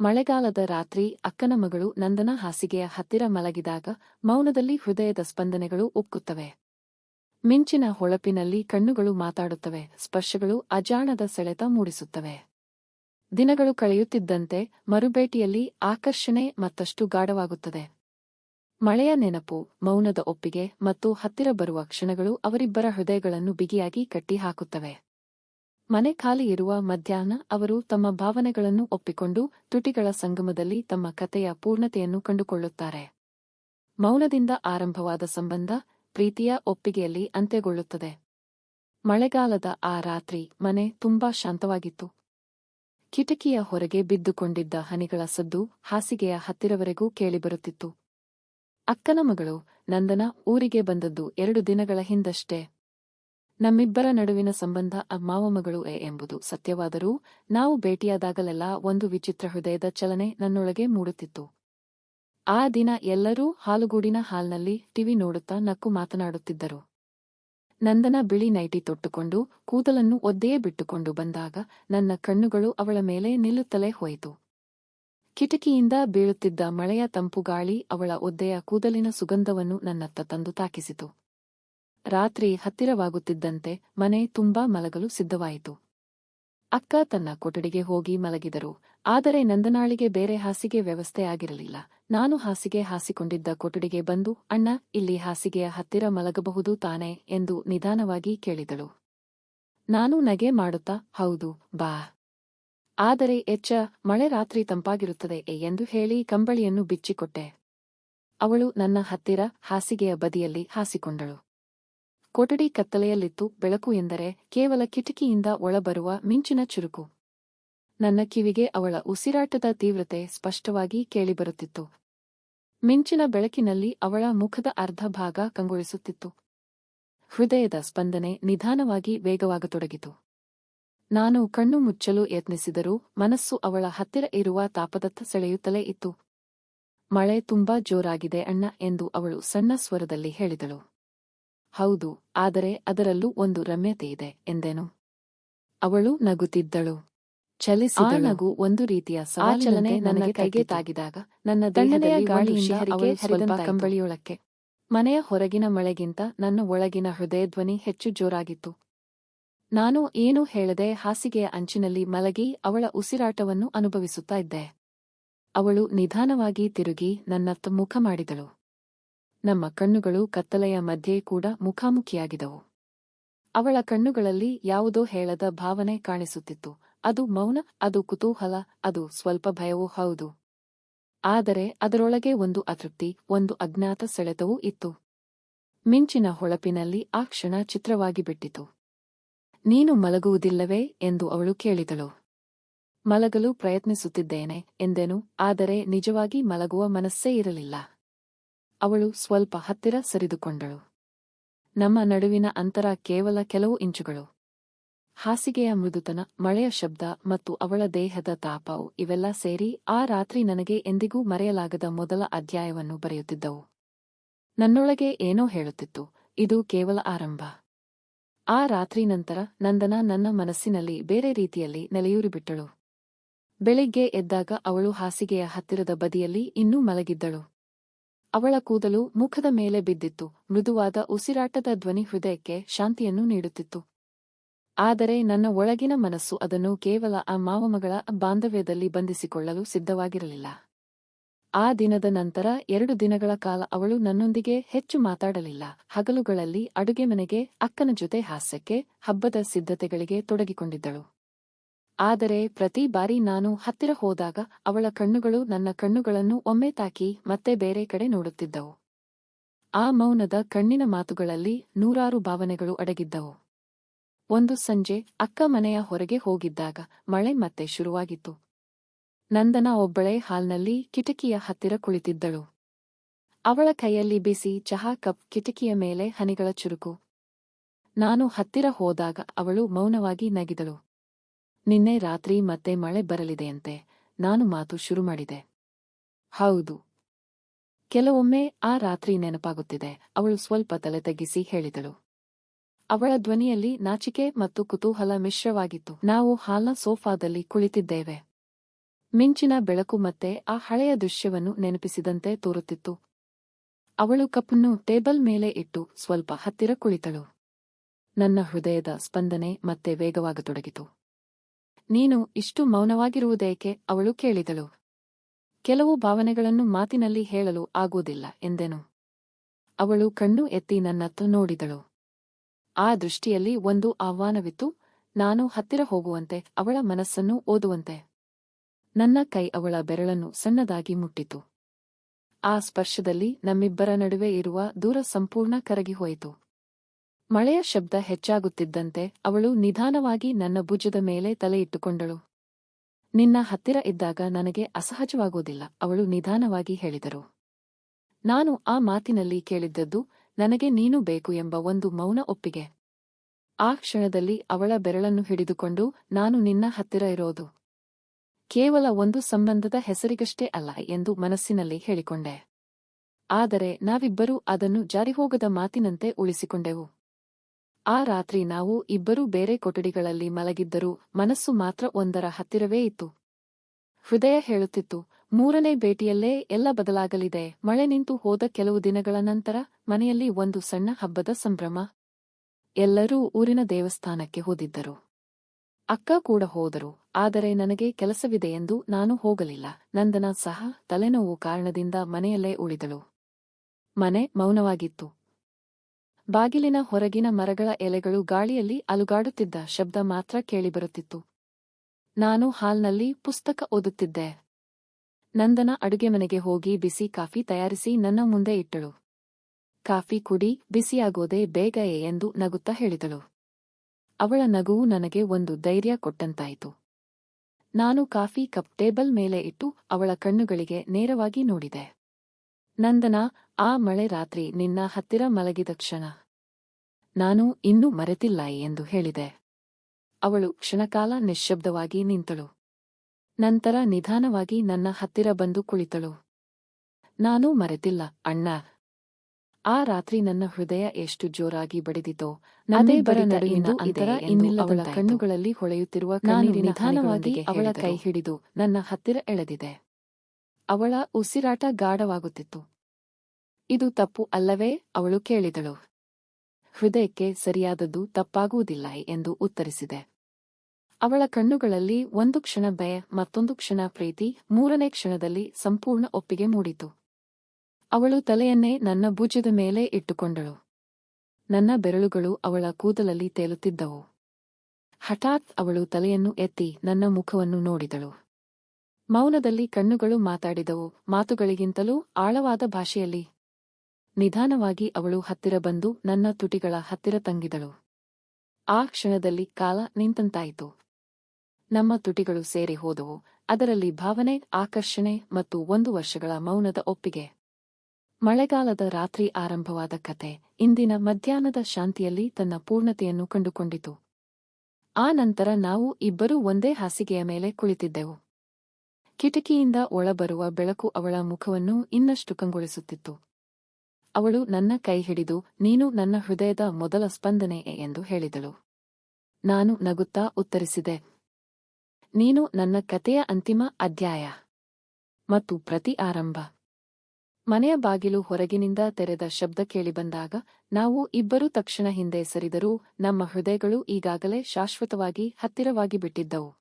ಮಳೆಗಾಲದ ರಾತ್ರಿ ಅಕ್ಕನ ಮಗಳು ನಂದನ ಹಾಸಿಗೆಯ ಹತ್ತಿರ ಮಲಗಿದಾಗ ಮೌನದಲ್ಲಿ ಹೃದಯದ ಸ್ಪಂದನೆಗಳು ಉಕ್ಕುತ್ತವೆ. ಮಿಂಚಿನ ಹೊಳಪಿನಲ್ಲಿ ಕಣ್ಣುಗಳು ಮಾತಾಡುತ್ತವೆ, ಸ್ಪರ್ಶಗಳು ಅಜಾಣದ ಸೆಳೆತ ಮೂಡಿಸುತ್ತವೆ. ದಿನಗಳು ಕಳೆಯುತ್ತಿದ್ದಂತೆ ಮರುಭೇಟಿಯಲ್ಲಿ ಆಕರ್ಷಣೆ ಮತ್ತಷ್ಟು ಗಾಢವಾಗುತ್ತದೆ. ಮಳೆಯ ನೆನಪು, ಮೌನದ ಒಪ್ಪಿಗೆ ಮತ್ತು ಹತ್ತಿರ ಬರುವ ಕ್ಷಣಗಳು ಅವರಿಬ್ಬರ ಹೃದಯಗಳನ್ನು ಬಿಗಿಯಾಗಿ ಕಟ್ಟಿಹಾಕುತ್ತವೆ. ಮನೆ ಖಾಲಿ ಇರುವ ಮಧ್ಯಾಹ್ನ ಅವರು ತಮ್ಮ ಭಾವನೆಗಳನ್ನು ಒಪ್ಪಿಕೊಂಡು ತುಟಿಗಳ ಸಂಗಮದಲ್ಲಿ ತಮ್ಮ ಕಥೆಯ ಪೂರ್ಣತೆಯನ್ನು ಕಂಡುಕೊಳ್ಳುತ್ತಾರೆ. ಮೌನದಿಂದ ಆರಂಭವಾದ ಸಂಬಂಧ ಪ್ರೀತಿಯ ಒಪ್ಪಿಗೆಯಲ್ಲಿ ಅಂತ್ಯಗೊಳ್ಳುತ್ತದೆ. ಮಳೆಗಾಲದ ಆ ರಾತ್ರಿ ಮನೆ ತುಂಬಾ ಶಾಂತವಾಗಿತ್ತು. ಕಿಟಕಿಯ ಹೊರಗೆ ಬಿದ್ದುಕೊಂಡಿದ್ದ ಹನಿಗಳ ಸದ್ದು ಹಾಸಿಗೆಯ ಹತ್ತಿರವರೆಗೂ ಕೇಳಿಬರುತ್ತಿತ್ತು. ಅಕ್ಕನ ಮಗಳು ನಂದನ ಊರಿಗೆ ಬಂದದ್ದು ಎರಡು ದಿನಗಳ ಹಿಂದಷ್ಟೇ. ನಮ್ಮಿಬ್ಬರ ನಡುವಿನ ಸಂಬಂಧ ಮಾವಮಗಳು ಎ ಎಂಬುದು ಸತ್ಯವಾದರೂ ನಾವು ಭೇಟಿಯಾದಾಗಲೆಲ್ಲ ಒಂದು ವಿಚಿತ್ರ ಹೃದಯದ ಚಲನೆ ನನ್ನೊಳಗೆ ಮೂಡುತ್ತಿತ್ತು. ಆ ದಿನ ಎಲ್ಲರೂ ಹಾಲುಗೂಡಿನ ಹಾಲ್ನಲ್ಲಿ ಟಿವಿ ನೋಡುತ್ತಾ ನಕ್ಕು ಮಾತನಾಡುತ್ತಿದ್ದರು. ನಂದನ ಬಿಳಿ ನೈಟಿ ತೊಟ್ಟುಕೊಂಡು ಕೂದಲನ್ನು ಒದ್ದೆಯೇ ಬಿಟ್ಟುಕೊಂಡು ಬಂದಾಗ ನನ್ನ ಕಣ್ಣುಗಳು ಅವಳ ಮೇಲೆ ನಿಲ್ಲುತ್ತಲೇ ಹೋಯಿತು. ಕಿಟಕಿಯಿಂದ ಬೀಳುತ್ತಿದ್ದ ಮಳೆಯ ತಂಪು ಗಾಳಿ ಅವಳ ಒದ್ದೆಯ ಕೂದಲಿನ ಸುಗಂಧವನ್ನು ನನ್ನತ್ತ ತಂದು ತಾಕಿಸಿತು. ರಾತ್ರಿ ಹತ್ತಿರವಾಗುತ್ತಿದ್ದಂತೆ ಮನೆ ತುಂಬಾ ಮಲಗಲು ಸಿದ್ಧವಾಯಿತು. ಅಕ್ಕ ತನ್ನ ಕೊಠಡಿಗೆ ಹೋಗಿ ಮಲಗಿದರು. ಆದರೆ ನಂದನಾಳಿಗೆ ಬೇರೆ ಹಾಸಿಗೆ ವ್ಯವಸ್ಥೆ ಆಗಿರಲಿಲ್ಲ. ನಾನು ಹಾಸಿಗೆ ಹಾಸಿಕೊಂಡಿದ್ದ ಕೊಠಡಿಗೆ ಬಂದು, ಅಣ್ಣ, ಇಲ್ಲಿ ಹಾಸಿಗೆಯ ಹತ್ತಿರ ಮಲಗಬಹುದು ತಾನೆ? ಎಂದು ನಿಧಾನವಾಗಿ ಕೇಳಿದಳು. ನಾನು ನಗೆ ಮಾಡುತ್ತಾ? ಹೌದು, ಬಾ. ಆದರೆ ಎಚ್ಚ, ಮಳೆ ರಾತ್ರಿ ತಂಪಾಗಿರುತ್ತದೆ ಎಂದು ಹೇಳಿ ಕಂಬಳಿಯನ್ನು ಬಿಚ್ಚಿಕೊಟ್ಟೆ. ಅವಳು ನನ್ನ ಹತ್ತಿರ ಹಾಸಿಗೆಯ ಬದಿಯಲ್ಲಿ ಹಾಸಿಕೊಂಡಳು. ಕೊಠಡಿ ಕತ್ತಲೆಯಲ್ಲಿತ್ತು ಬೆಳಕು ಎಂದರೆ ಕೇವಲ ಕಿಟಕಿಯಿಂದ ಒಳಬರುವ ಮಿಂಚಿನ ಚುರುಕು. ನನ್ನ ಕಿವಿಗೆ ಅವಳ ಉಸಿರಾಟದ ತೀವ್ರತೆ ಸ್ಪಷ್ಟವಾಗಿ ಕೇಳಿಬರುತ್ತಿತ್ತು. ಮಿಂಚಿನ ಬೆಳಕಿನಲ್ಲಿ ಅವಳ ಮುಖದ ಅರ್ಧ ಭಾಗ ಕಂಗೊಳಿಸುತ್ತಿತ್ತು. ಹೃದಯದ ಸ್ಪಂದನೆ ನಿಧಾನವಾಗಿ ವೇಗವಾಗತೊಡಗಿತು. ನಾನು ಕಣ್ಣು ಮುಚ್ಚಲು ಯತ್ನಿಸಿದರೂ ಮನಸ್ಸು ಅವಳ ಹತ್ತಿರ ಇರುವ ತಾಪದತ್ತ ಸೆಳೆಯುತ್ತಲೇ ಇತ್ತು. ಮಳೆ ತುಂಬಾ ಜೋರಾಗಿದೆ ಅಣ್ಣ ಎಂದು ಅವಳು ಸಣ್ಣ ಸ್ವರದಲ್ಲಿ ಹೇಳಿದಳು. ಹೌದು ಆದರೆ ಅದರಲ್ಲೂ ಒಂದು ರಮ್ಯತೆ ಇದೆ ಎಂದೆನು? ಅವಳು ನಗುತ್ತಿದ್ದಳು. ಚಲಿಸಿದ ನಗು ಒಂದು ರೀತಿಯ ಸಾಚಲನೆ ನನ್ನ ಕೈಗೆ ತಾಗಿದಾಗ ನನ್ನ ದಂಡನೆಯ ಗಾಳಿ ಶಿಹರಿಗೆ ಸ್ವಲ್ಪ ಕಂಬಳಿಯೊಳಕ್ಕೆ ಮನೆಯ ಹೊರಗಿನ ಮಳೆಗಿಂತ ನನ್ನ ಒಳಗಿನ ಹೃದಯಧ್ವನಿ ಹೆಚ್ಚು ಜೋರಾಗಿತ್ತು. ನಾನು ಏನೂ ಹೇಳದೆ ಹಾಸಿಗೆಯ ಅಂಚಿನಲ್ಲಿ ಮಲಗಿ ಅವಳ ಉಸಿರಾಟವನ್ನು ಅನುಭವಿಸುತ್ತಾ ಇದ್ದೆ. ಅವಳು ನಿಧಾನವಾಗಿ ತಿರುಗಿ ನನ್ನತ್ತ ಮುಖ ಮಾಡಿದಳು. ನಮ್ಮ ಕಣ್ಣುಗಳು ಕತ್ತಲೆಯ ಮಧ್ಯೆ ಕೂಡ ಮುಖಾಮುಖಿಯಾಗಿದವು ಅವಳ ಕಣ್ಣುಗಳಲ್ಲಿ ಯಾವುದೋ ಹೇಳದ ಭಾವನೆ ಕಾಣಿಸುತ್ತಿತ್ತು. ಅದು ಮೌನ, ಅದು ಕುತೂಹಲ, ಅದು ಸ್ವಲ್ಪ ಭಯವೂ ಹೌದು. ಆದರೆ ಅದರೊಳಗೆ ಒಂದು ಅತೃಪ್ತಿ, ಒಂದು ಅಜ್ಞಾತ ಸೆಳೆತವೂ ಇತ್ತು. ಮಿಂಚಿನ ಹೊಳಪಿನಲ್ಲಿ ಆ ಕ್ಷಣ ಚಿತ್ರವಾಗಿ ಬಿಟ್ಟಿತು. ನೀನು ಮಲಗುವುದಿಲ್ಲವೇ ಎಂದು ಅವಳು ಕೇಳಿದಳು. ಮಲಗಲು ಪ್ರಯತ್ನಿಸುತ್ತಿದ್ದೇನೆ ಎಂದೆನು, ಆದರೆ ನಿಜವಾಗಿ ಮಲಗುವ ಮನಸ್ಸೇ ಇರಲಿಲ್ಲ. ಅವಳು ಸ್ವಲ್ಪ ಹತ್ತಿರ ಸರಿದುಕೊಂಡಳು. ನಮ್ಮ ನಡುವಿನ ಅಂತರ ಕೇವಲ ಕೆಲವು ಇಂಚುಗಳು. ಹಾಸಿಗೆಯ ಮೃದುತನ, ಮಳೆಯ ಶಬ್ದ ಮತ್ತು ಅವಳ ದೇಹದ ತಾಪವು ಇವೆಲ್ಲ ಸೇರಿ ಆ ರಾತ್ರಿ ನನಗೆ ಎಂದಿಗೂ ಮರೆಯಲಾಗದ ಮೊದಲ ಅಧ್ಯಾಯವನ್ನು ಬರೆಯುತ್ತಿದ್ದವು. ನನ್ನೊಳಗೆ ಏನೋ ಹೇಳುತ್ತಿತ್ತು, ಇದು ಕೇವಲ ಆರಂಭ. ಆ ರಾತ್ರಿ ನಂತರ ನಂದನ ನನ್ನ ಮನಸ್ಸಿನಲ್ಲಿ ಬೇರೆ ರೀತಿಯಲ್ಲಿ ನೆಲೆಯೂರಿಬಿಟ್ಟಳು. ಬೆಳಿಗ್ಗೆ ಎದ್ದಾಗ ಅವಳು ಹಾಸಿಗೆಯ ಹತ್ತಿರದ ಬದಿಯಲ್ಲಿ ಇನ್ನೂ ಮಲಗಿದ್ದಳು. ಅವಳ ಕೂದಲು ಮುಖದ ಮೇಲೆ ಬಿದ್ದಿತ್ತು, ಮೃದುವಾದ ಉಸಿರಾಟದ ಧ್ವನಿ ಹೃದಯಕ್ಕೆ ಶಾಂತಿಯನ್ನು ನೀಡುತ್ತಿತ್ತು. ಆದರೆ ನನ್ನ ಒಳಗಿನ ಮನಸ್ಸು ಅದನ್ನು ಕೇವಲ ಆ ಮಾವಮಗಳ ಬಾಂಧವ್ಯದಲ್ಲಿ ಬಂಧಿಸಿಕೊಳ್ಳಲು ಸಿದ್ಧವಾಗಿರಲಿಲ್ಲ. ಆ ದಿನದ ನಂತರ ಎರಡು ದಿನಗಳ ಕಾಲ ಅವಳು ನನ್ನೊಂದಿಗೆ ಹೆಚ್ಚು ಮಾತಾಡಲಿಲ್ಲ, ಹಗಲುಗಳಲ್ಲಿ ಅಡುಗೆ ಮನೆಗೆ ಅಕ್ಕನ ಜೊತೆ ಹಾಸ್ಯಕ್ಕೆ, ಹಬ್ಬದ ಸಿದ್ಧತೆಗಳಿಗೆ ತೊಡಗಿಕೊಂಡಿದ್ದಳು. ಆದರೆ ಪ್ರತಿ ಬಾರಿ ನಾನು ಹತ್ತಿರ ಹೋದಾಗ ಅವಳ ಕಣ್ಣುಗಳು ನನ್ನ ಕಣ್ಣುಗಳನ್ನು ಒಮ್ಮೆ ತಾಕಿ ಮತ್ತೆ ಬೇರೆ ಕಡೆ ನೋಡುತ್ತಿದ್ದವು. ಆ ಮೌನದ ಕಣ್ಣಿನ ಮಾತುಗಳಲ್ಲಿ ನೂರಾರು ಭಾವನೆಗಳು ಅಡಗಿದ್ದವು. ಒಂದು ಸಂಜೆ ಅಕ್ಕ ಮನೆಯ ಹೊರಗೆ ಹೋಗಿದ್ದಾಗ ಮಳೆ ಮತ್ತೆ ಶುರುವಾಗಿತ್ತು. ನಂದನ ಒಬ್ಬಳೇ ಹಾಲ್ನಲ್ಲಿ ಕಿಟಕಿಯ ಹತ್ತಿರ ಕುಳಿತಿದ್ದಳು. ಅವಳ ಕೈಯಲ್ಲಿ ಬಿಸಿ ಚಹಾ ಕಪ್ ಕಿಟಕಿಯ ಮೇಲೆ ಹನಿಗಳ ಚುರುಕು. ನಾನು ಹತ್ತಿರ ಹೋದಾಗ ಅವಳು ಮೌನವಾಗಿ ನಗಿದಳು. ನಿನ್ನೆ ರಾತ್ರಿ ಮತ್ತೆ ಮಳೆ ಬರಲಿದೆಯಂತೆ. ನಾನು ಮಾತು ಶುರು ಮಾಡಿದೆ. ಹೌದು. ಕೆಲವೊಮ್ಮೆ ಆ ರಾತ್ರಿ ನೆನಪಾಗುತ್ತಿದೆ. ಅವಳು ಸ್ವಲ್ಪ ತಲೆ ತಗ್ಗಿಸಿ ಹೇಳಿದಳು. ಅವಳ ಧ್ವನಿಯಲ್ಲಿ ನಾಚಿಕೆ ಮತ್ತು ಕುತೂಹಲ ಮಿಶ್ರವಾಗಿತ್ತು. ನಾವು ಹಾಲ ಸೋಫಾದಲ್ಲಿ ಕುಳಿತಿದ್ದೇವೆ. ಮಿಂಚಿನ ಬೆಳಕು ಮತ್ತೆ ಆ ಹಳೆಯ ದೃಶ್ಯವನ್ನು ನೆನಪಿಸಿದಂತೆ ತೋರುತ್ತಿತ್ತು. ಅವಳು ಕಪ್ಪನ್ನು ಟೇಬಲ್ ಮೇಲೆ ಇಟ್ಟು ಸ್ವಲ್ಪ ಹತ್ತಿರ ಕುಳಿತಳು. ನನ್ನ ಹೃದಯದ ಸ್ಪಂದನೆ ಮತ್ತೆ ವೇಗವಾಗತೊಡಗಿತು ನೀನು ಇಷ್ಟು ಮೌನವಾಗಿರುವುದೇಕೆ? ಅವಳು ಕೇಳಿದಳು. ಕೆಲವು ಭಾವನೆಗಳನ್ನು ಮಾತಿನಲ್ಲಿ ಹೇಳಲು ಆಗುವುದಿಲ್ಲ ಎಂದೆನು. ಅವಳು ಕಣ್ಣು ಎತ್ತಿ ನನ್ನತ್ತ ನೋಡಿದಳು. ಆ ದೃಷ್ಟಿಯಲ್ಲಿ ಒಂದು ಆಹ್ವಾನವಿತ್ತು, ನಾನು ಹತ್ತಿರ ಹೋಗುವಂತೆ ಅವಳ ಮನಸ್ಸನ್ನು ಓದುವಂತೆ. ನನ್ನ ಕೈ ಅವಳ ಬೆರಳನ್ನು ಸಣ್ಣದಾಗಿ ಮುಟ್ಟಿತು. ಆ ಸ್ಪರ್ಶದಲ್ಲಿ ನಮ್ಮಿಬ್ಬರ ನಡುವೆ ಇರುವ ದೂರ ಸಂಪೂರ್ಣ ಕರಗಿಹೋಯಿತು ಮಳೆಯ ಶಬ್ದ ಹೆಚ್ಚಾಗುತ್ತಿದ್ದಂತೆ ಅವಳು ನಿಧಾನವಾಗಿ ನನ್ನ ಭುಜದ ಮೇಲೆ ತಲೆಯಿಟ್ಟುಕೊಂಡಳು ನಿನ್ನ ಹತ್ತಿರ ಇದ್ದಾಗ ನನಗೆ ಅಸಹಜವಾಗುವುದಿಲ್ಲ ಅವಳು ನಿಧಾನವಾಗಿ ಹೇಳಿದರು. ನಾನು ಆ ಮಾತಿನಲ್ಲಿ ಕೇಳಿದ್ದದ್ದು, ನನಗೆ ನೀನು ಬೇಕು ಎಂಬ ಒಂದು ಮೌನ ಒಪ್ಪಿಗೆ. ಆ ಕ್ಷಣದಲ್ಲಿ ಅವಳ ಬೆರಳನ್ನು ಹಿಡಿದುಕೊಂಡು ನಾನು ನಿನ್ನ ಹತ್ತಿರ ಇರೋದು. ಕೇವಲ ಒಂದು ಸಂಬಂಧದ ಹೆಸರಿಗಷ್ಟೇ ಅಲ್ಲ ಎಂದು ಮನಸ್ಸಿನಲ್ಲಿ ಹೇಳಿಕೊಂಡೆ. ಆದರೆ ನಾವಿಬ್ಬರೂ ಅದನ್ನು ಜಾರಿಹೋಗದ ಮಾತಿನಂತೆ ಉಳಿಸಿಕೊಂಡೆವು. ಆ ರಾತ್ರಿ ನಾವು ಇಬ್ಬರೂ ಬೇರೆ ಕೊಠಡಿಗಳಲ್ಲಿ ಮಲಗಿದ್ದರೂ ಮನಸ್ಸು ಮಾತ್ರ ಒಂದರ ಹತ್ತಿರವೇ ಇತ್ತು. ಹೃದಯ ಹೇಳುತ್ತಿತ್ತು, ಮೂರನೇ ಭೇಟಿಯಲ್ಲೇ ಎಲ್ಲ ಬದಲಾಗಲಿದೆ, ಮಳೆ ನಿಂತು ಹೋದ ಕೆಲವು ದಿನಗಳ ನಂತರ ಮನೆಯಲ್ಲಿ ಒಂದು ಸಣ್ಣ ಹಬ್ಬದ ಸಂಭ್ರಮ. ಎಲ್ಲರೂ ಊರಿನ ದೇವಸ್ಥಾನಕ್ಕೆ ಹೋದಿದ್ದರು. ಅಕ್ಕ ಕೂಡ ಹೋದರು, ಆದರೆ ನನಗೆ ಕೆಲಸವಿದೆ ಎಂದು ನಾನು ಹೋಗಲಿಲ್ಲ. ನಂದನ ಸಹ ತಲೆನೋವು ಕಾರಣದಿಂದ ಮನೆಯಲ್ಲೇ ಉಳಿದಳು. ಮನೆ ಮೌನವಾಗಿತ್ತು. ಬಾಗಿಲಿನ ಹೊರಗಿನ ಮರಗಳ ಎಲೆಗಳು ಗಾಳಿಯಲ್ಲಿ ಅಲುಗಾಡುತ್ತಿದ್ದ ಶಬ್ದ ಮಾತ್ರ ಕೇಳಿಬರುತ್ತಿತ್ತು. ನಾನು ಹಾಲ್ನಲ್ಲಿ ಪುಸ್ತಕ ಓದುತ್ತಿದ್ದೆ. ನಂದನ ಅಡುಗೆ ಮನೆಗೆ ಹೋಗಿ ಬಿಸಿ ಕಾಫಿ ತಯಾರಿಸಿ ನನ್ನ ಮುಂದೆ ಇಟ್ಟಳು. ಕಾಫಿ ಕುಡಿ, ಬಿಸಿಯಾಗೋದೇ ಬೇಗಯೇ ಎಂದು ನಗುತ್ತಾ ಹೇಳಿದಳು. ಅವಳ ನಗುವು ನನಗೆ ಒಂದು ಧೈರ್ಯ ಕೊಟ್ಟಂತಾಯಿತು. ನಾನು ಕಾಫಿ ಕಪ್ ಟೇಬಲ್ ಮೇಲೆ ಇಟ್ಟು ಅವಳ ಕಣ್ಣುಗಳಿಗೆ ನೇರವಾಗಿ ನೋಡಿದೆ. ನಂದನ ಆ ಮಳೆ ರಾತ್ರಿ ನಿನ್ನ ಹತ್ತಿರ ಮಲಗಿದ ಕ್ಷಣ. ನಾನು ಇನ್ನೂ ಮರೆತಿಲ್ಲ ಎಂದು ಹೇಳಿದೆ. ಅವಳು ಕ್ಷಣಕಾಲ ನಿಶ್ಶಬ್ದವಾಗಿ ನಿಂತಳು. ನಂತರ ನಿಧಾನವಾಗಿ ನನ್ನ ಹತ್ತಿರ ಬಂದು ಕುಳಿತಳು. ನಾನೂ ಮರೆತಿಲ್ಲ ಅಣ್ಣ. ಆ ರಾತ್ರಿ ನನ್ನ ಹೃದಯ ಎಷ್ಟು ಜೋರಾಗಿ ಬಡಿದಿತೋ ನದೇ ಬರ ನಡುವಿನ ಅಂತರ ಇನ್ನಿಲ್ಲ ಅವಳ ಕಣ್ಣುಗಳಲ್ಲಿ ಹೊಳೆಯುತ್ತಿರುವ ನಿಧಾನವಾಗಿ ಅವಳ ಕೈ ಹಿಡಿದು ನನ್ನ ಹತ್ತಿರ ಎಳೆದಿದೆ. ಅವಳ ಉಸಿರಾಟ ಗಾಢವಾಗುತ್ತಿತ್ತು. ಇದು ತಪ್ಪು ಅಲ್ಲವೇ? ಅವಳು ಕೇಳಿದಳು. ಹೃದಯಕ್ಕೆ ಸರಿಯಾದದ್ದು ತಪ್ಪಾಗುವುದಿಲ್ಲ ಎಂದು ಉತ್ತರಿಸಿದೆ. ಅವಳ ಕಣ್ಣುಗಳಲ್ಲಿ ಒಂದು ಕ್ಷಣ ಭಯ, ಮತ್ತೊಂದು ಕ್ಷಣ ಪ್ರೀತಿ, ಮೂರನೇ ಕ್ಷಣದಲ್ಲಿ ಸಂಪೂರ್ಣ ಒಪ್ಪಿಗೆ ಮೂಡಿತು. ಅವಳು ತಲೆಯನ್ನೇ ನನ್ನ ಭುಜದ ಮೇಲೆ ಇಟ್ಟುಕೊಂಡಳು. ನನ್ನ ಬೆರಳುಗಳು ಅವಳ ಕೂದಲಲ್ಲಿ ತೇಲುತ್ತಿದ್ದವು. ಹಠಾತ್ ಅವಳು ತಲೆಯನ್ನು ಎತ್ತಿ ನನ್ನ ಮುಖವನ್ನು ನೋಡಿದಳು. ಮೌನದಲ್ಲಿ ಕಣ್ಣುಗಳು ಮಾತಾಡಿದವು, ಮಾತುಗಳಿಗಿಂತಲೂ ಆಳವಾದ ಭಾಷೆಯಲ್ಲಿ ನಿಧಾನವಾಗಿ ಅವಳು ಹತ್ತಿರ ಬಂದು ನನ್ನ ತುಟಿಗಳ ಹತ್ತಿರ ತಂಗಿದಳು. ಆ ಕ್ಷಣದಲ್ಲಿ ಕಾಲ ನಿಂತಂತಾಯಿತು. ನಮ್ಮ ತುಟಿಗಳು ಸೇರಿ ಹೋದವು. ಅದರಲ್ಲಿ ಭಾವನೆ, ಆಕರ್ಷಣೆ ಮತ್ತು ಒಂದು ವರ್ಷಗಳ ಮೌನದ ಒಪ್ಪಿಗೆ. ಮಳೆಗಾಲದ ರಾತ್ರಿ ಆರಂಭವಾದ ಕತೆ. ಇಂದಿನ ಮಧ್ಯಾಹ್ನದ ಶಾಂತಿಯಲ್ಲಿ ತನ್ನ ಪೂರ್ಣತೆಯನ್ನು ಕಂಡುಕೊಂಡಿತು. ಆ ನಂತರ ನಾವು ಇಬ್ಬರೂ ಒಂದೇ ಹಾಸಿಗೆಯ ಮೇಲೆ ಕುಳಿತಿದ್ದೆವು. ಕಿಟಕಿಯಿಂದ ಒಳಬರುವ ಬೆಳಕು ಅವಳ ಮುಖವನ್ನು ಇನ್ನಷ್ಟು ಕಂಗೊಳಿಸುತ್ತಿತ್ತು. ಅವಳು ನನ್ನ ಕೈ ಹಿಡಿದು, ನೀನು ನನ್ನ ಹೃದಯದ ಮೊದಲ ಸ್ಪಂದನೆ ಎಂದು ಹೇಳಿದಳು. ನಾನು ನಗುತ್ತಾ ಉತ್ತರಿಸಿದೆ. ನೀನು ನನ್ನ ಕತೆಯ ಅಂತಿಮ ಅಧ್ಯಾಯ ಮತ್ತು ಪ್ರತಿ ಆರಂಭ. ಮನೆಯ ಬಾಗಿಲು ಹೊರಗಿನಿಂದ ತೆರೆದ ಶಬ್ದ ಕೇಳಿಬಂದಾಗ ನಾವು ಇಬ್ಬರೂ ತಕ್ಷಣ ಹಿಂದೆ ಸರಿದರೂ ನಮ್ಮ ಹೃದಯಗಳು ಈಗಾಗಲೇ ಶಾಶ್ವತವಾಗಿ ಹತ್ತಿರವಾಗಿ ಬಿಟ್ಟಿದ್ದವು.